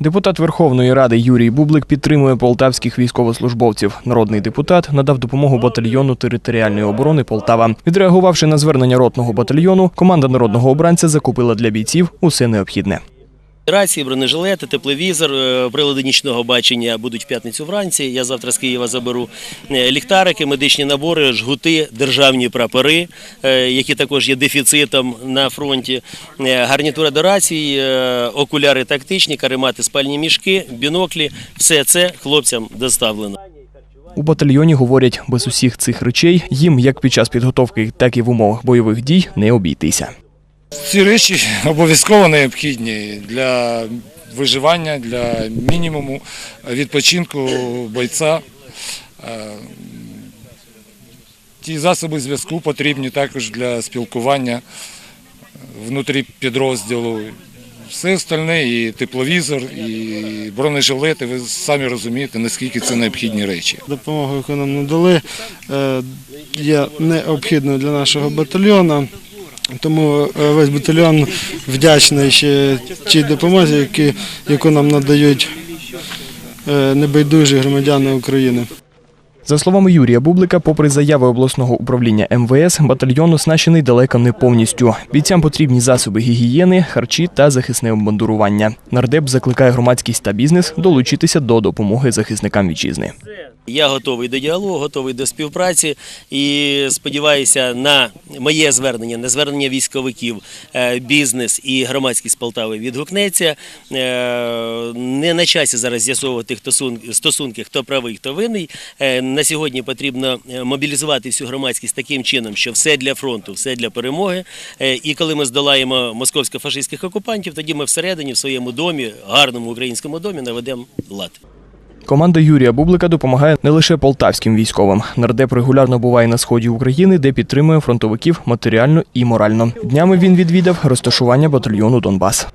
Депутат Верховної Ради Юрій Бублик підтримує полтавських військовослужбовців. Народний депутат надав допомогу батальйону територіальної оборони Полтава. Відреагувавши на звернення ротного батальйону, команда народного обранця закупила для бійців усе необхідне. Рації, бронежилети, тепловізор, е, прилади нічного бачення будуть в п'ятницю вранці. Я завтра з Києва заберу Е, ліхтарики, медичні набори, жгути, державні прапори, е, які також є дефіцитом на фронті. Гарнітура до рацій, окуляри тактичні, каремати, спальні мішки, біноклі. Все це хлопцям доставлено. У батальйоні говорять, без усіх цих речей їм як під час підготовки, так і в умовах бойових дій не обійтися. Ці речі обов'язково необхідні для виживання, для мінімуму відпочинку бойця. Е, Ті засоби зв'язку потрібні також для спілкування внутрі підрозділу. Все остальне, і тепловізор, і бронежилети, ви самі розумієте, наскільки це необхідні речі. Допомогу, яку нам надали, е, є необхідною для нашого батальйону. Тому е, весь батальйон вдячний ще тій допомозі, яку нам надають е, небайдужі громадяни України. За словами Юрія Бублика, попри заяви обласного управління МВС, батальйон оснащений далеко не повністю. Бійцям потрібні засоби гігієни, харчі та захисне обмундурування. Нардеп закликає громадськість та бізнес долучитися до допомоги захисникам вітчизни. Я готовий до діалогу, готовий до співпраці і сподіваюся на моє звернення, на звернення військовиків, е, бізнес і громадськість Полтави відгукнеться. Е, Не на часі зараз з'ясовувати стосунки, хто правий, хто винний. На сьогодні потрібно е, мобілізувати всю громадськість таким чином, що все для фронту, все для перемоги. Е, І коли ми здолаємо московсько-фашистських окупантів, тоді ми всередині, в своєму домі, гарному українському домі, наведемо лад. Команда Юрія Бублика допомагає не лише полтавським військовим. Нардеп регулярно буває на сході України, де підтримує фронтовиків матеріально і морально. Днями він відвідав розташування батальйону Донбас.